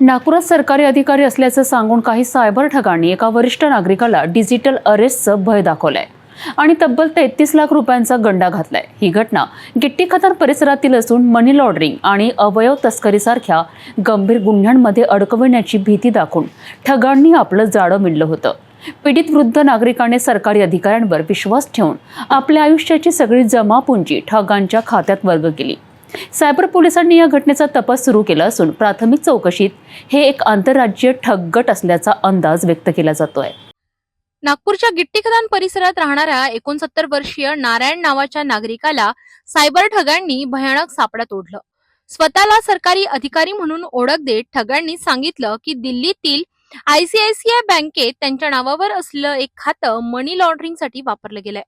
नागपुरात सरकारी अधिकारी असल्याचं सांगून काही सायबर ठगांनी एका वरिष्ठ नागरिकाला डिजिटल अरेस्टचं भय दाखवलंय आणि तब्बल तेहतीस लाख रुपयांचा गंडा घातलाय. ही घटना गिट्टी खतार परिसरातील असून मनी लॉन्ड्रिंग आणि अवयव तस्करीसारख्या गंभीर गुन्ह्यांमध्ये अडकविण्याची भीती दाखवून ठगांनी आपलं जाडं मिळलं होतं. पीडित वृद्ध नागरिकाने सरकारी अधिकाऱ्यांवर विश्वास ठेवून आपल्या आयुष्याची सगळी जमापुंजी ठगांच्या खात्यात वर्ग केली. सायबर पोलिसांनी या घटनेचा तपास सुरू केला असून प्राथमिक चौकशीत हे एक आंतरराज्यीय ठगगट असल्याचा अंदाज व्यक्त केला जातोय. नागपूरच्या गिट्टी खदान परिसरात राहणाऱ्या एकोणसत्तर वर्षीय नारायण नावाच्या नागरिकाला सायबर ठगांनी भयानक सापड्यात ओढलं. स्वतःला सरकारी अधिकारी म्हणून ओळख देत ठगांनी सांगितलं की दिल्लीतील आयसीआयसीआय बँकेत त्यांच्या नावावर असलेलं एक खातं मनी लॉन्ड्रिंगसाठी वापरलं गेलंय.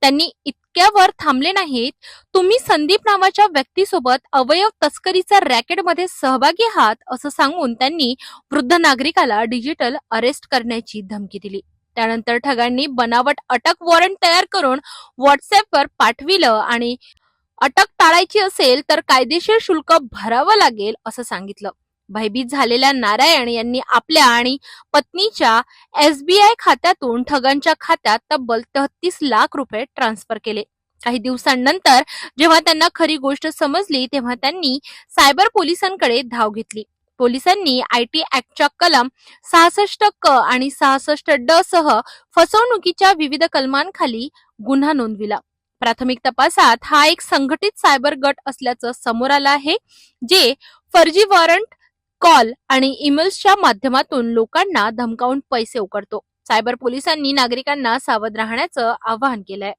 त्यांनी इतक्यावर थांबले नाहीत. तुम्ही संदीप नावाच्या व्यक्तीसोबत अवयव तस्करीचा रॅकेटमध्ये सहभागी आहात असं सांगून त्यांनी वृद्ध नागरिकाला डिजिटल अरेस्ट करण्याची धमकी दिली. त्यानंतर ठगांनी बनावट अटक वॉरंट तयार करून व्हॉट्सअपवर पाठविलं आणि अटक टाळायची असेल तर कायदेशीर शुल्क भरावं लागेल असं सांगितलं. भयभीत झालेल्या नारायण यांनी आपल्या आणि पत्नीच्या एसबीआय खात्यातून ठगांच्या खात्यात तब्बल तेहतीस लाख रुपये ट्रान्सफर केले. काही दिवसांनंतर जेव्हा त्यांना खरी गोष्ट समजली तेव्हा त्यांनी सायबर पोलिसांकडे धाव घेतली. पोलिसांनी आय टी ऍक्टच्या कलम सहासष्ट क आणि सहासष्ट ड सह फसवणुकीच्या विविध कलमांखाली गुन्हा नोंदविला. प्राथमिक तपासात हा एक संघटित सायबर गट असल्याचं समोर आलं आहे जे फर्जी वॉरंट कॉल आणि ईमेल्सच्या माध्यमातून लोकांना धमकावून पैसे उकळतो सायबर पोलिसांनी नागरिकांना सावध राहण्याचं आवाहन केलंय.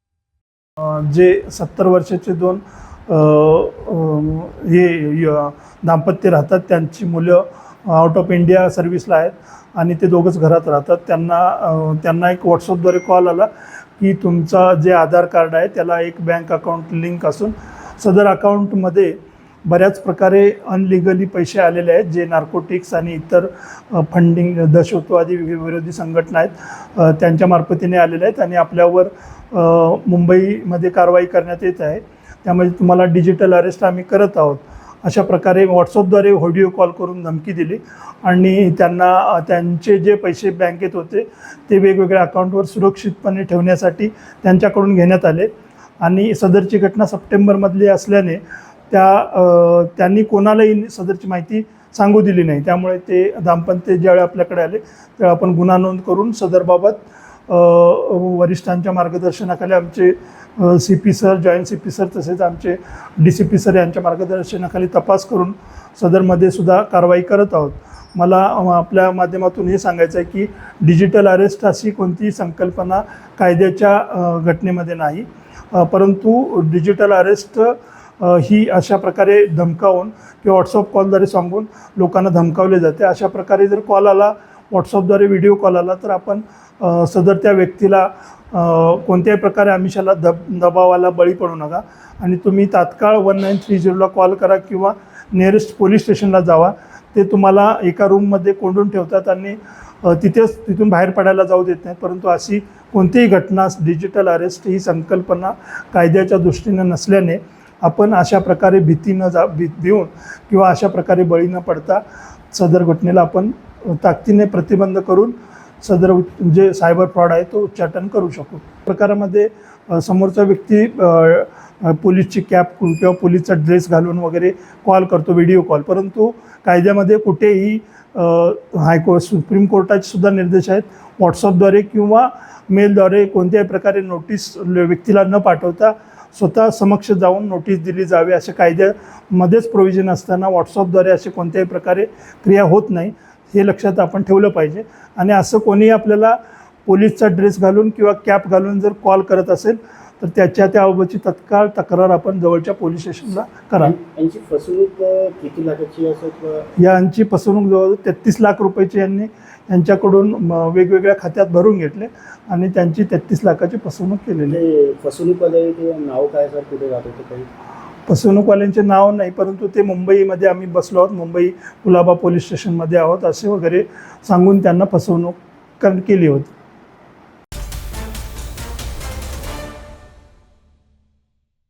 जे सत्तर वर्षाचे दोन हे य- दाम्पत्य राहतात त्यांची मुलं आउट ऑफ इंडिया सर्व्हिसला आहेत आणि ते दोघंच घरात राहतात. त्यांना त्यांना एक व्हॉट्सअपद्वारे कॉल आला की तुमचा जे आधार कार्ड आहे त्याला एक बँक अकाउंट लिंक असून सदर अकाउंटमध्ये बऱ्याच प्रकारे अनलिगली पैसे आलेले आहेत जे नार्कोटिक्स आणि इतर फंडिंग दहशतवादी विरोधी संघटना आहेत त्यांच्या मार्फतीने आलेले आहेत आणि आपल्यावर मुंबईमध्ये कारवाई करण्यात येत आहे. त्यामुळे तुम्हाला डिजिटल अरेस्ट आम्ही करत आहोत. अशा प्रकारे व्हॉट्सअपद्वारे व्हिडिओ कॉल करून धमकी दिली आणि त्यांना त्यांचे जे पैसे बँकेत होते ते वेगवेगळ्या अकाउंटवर सुरक्षितपणे ठेवण्यासाठी त्यांच्याकडून घेण्यात आले. आणि सदरची घटना सप्टेंबरमधली असल्याने त्या त्यांनी कोणालाही सदरची माहिती सांगू दिली नाही. त्यामुळे ते दाम्पत्य ज्यावेळी आपल्याकडे आले त्यावेळी आपण गुन्हा नोंद करून सदरबाबत वरिष्ठांच्या मार्गदर्शनाखाली आमचे C P sir joint C P sir तसेच आमचे डी सी पी सर यांच्या मार्गदर्शनाखाली तपास करून सदरमध्ये सुद्धा कारवाई करत आहोत. मला आपल्या माध्यमातून हे सांगायचं आहे की डिजिटल अरेस्ट अशी कोणतीही संकल्पना कायद्याच्या घटनेमध्ये नाही. परंतु डिजिटल अरेस्ट ही अशा प्रकारे धमकावून किंवा व्हॉट्सअप कॉलद्वारे सांगून लोकांना धमकावले जाते. अशा प्रकारे जर कॉल आला व्हॉट्सअपद्वारे व्हिडिओ कॉल आला तर आपण सदर त्या व्यक्तीला कोणत्याही प्रकारे आमिषाला दब दबावाला बळी पडू नका. आणि तुम्ही तात्काळ वन नाईन थ्री झिरोला कॉल करा किंवा निअरेस्ट पोलीस स्टेशनला जावा. ते तुम्हाला एका रूममध्ये कोंडून ठेवतात आणि तिथेच तिथून बाहेर पडायला जाऊ देत नाहीत. परंतु अशी कोणतीही घटना डिजिटल अरेस्ट ही संकल्पना कायद्याच्या दृष्टीनं नसल्याने आपण अशा प्रकारे भीती न जा भी देऊन किंवा अशा प्रकारे बळी न पडता सदर घटनेला आपण ताकदीने प्रतिबंध करून सदर जे म्हणजे सायबर फ्रॉड आहे तो उच्चाटन करू शकू. प्रकारामध्ये समोरचा व्यक्ती पोलीसची कॅप किंवा पोलीसचा ड्रेस घालून वगैरे कॉल करतो व्हिडिओ कॉल. परंतु कायद्यामध्ये कुठेही हायकोर्ट सुप्रीम कोर्टाचे सुद्धा निर्देश आहेत. व्हॉट्सअपद्वारे किंवा मेलद्वारे कोणत्याही प्रकारे नोटीस व्यक्तीला न पाठवता स्वतः समक्ष जाऊन नोटीस दिली जावी अशा कायद्यामध्येच प्रोव्हिजन असताना व्हॉट्सअपद्वारे असे कोणत्याही प्रकारे क्रिया होत नाही हे लक्षात आपण ठेवलं पाहिजे. आणि असं कोणीही आपल्याला पोलीसचा ड्रेस घालून किंवा कॅप घालून जर कॉल करत असेल तर त्याच्या त्याबाबतची तत्काळ तक्रार आपण जवळच्या पोलीस स्टेशनला करा. यांची फसवणूक अ, किती लाखाची असं किंवा यांची फसवणूक जवळ तेहतीस लाख रुपयाची यांनी यांच्याकडून म, वेगवेगळ्या खात्यात भरून घेतले आणि त्यांची तेहतीस लाखाची फसवणूक केलेली आहे. म्हणजे फसवणूकवाले ते नाव काय सर? कुठे राहत होते काही? फसवणूकवाल्यांचे नाव नाही परंतु ते मुंबईमध्ये आम्ही बसलो आहोत मुंबई कुलाबा पोलीस स्टेशनमध्ये आहोत असे वगैरे सांगून त्यांना फसवणूक कर- केली होती.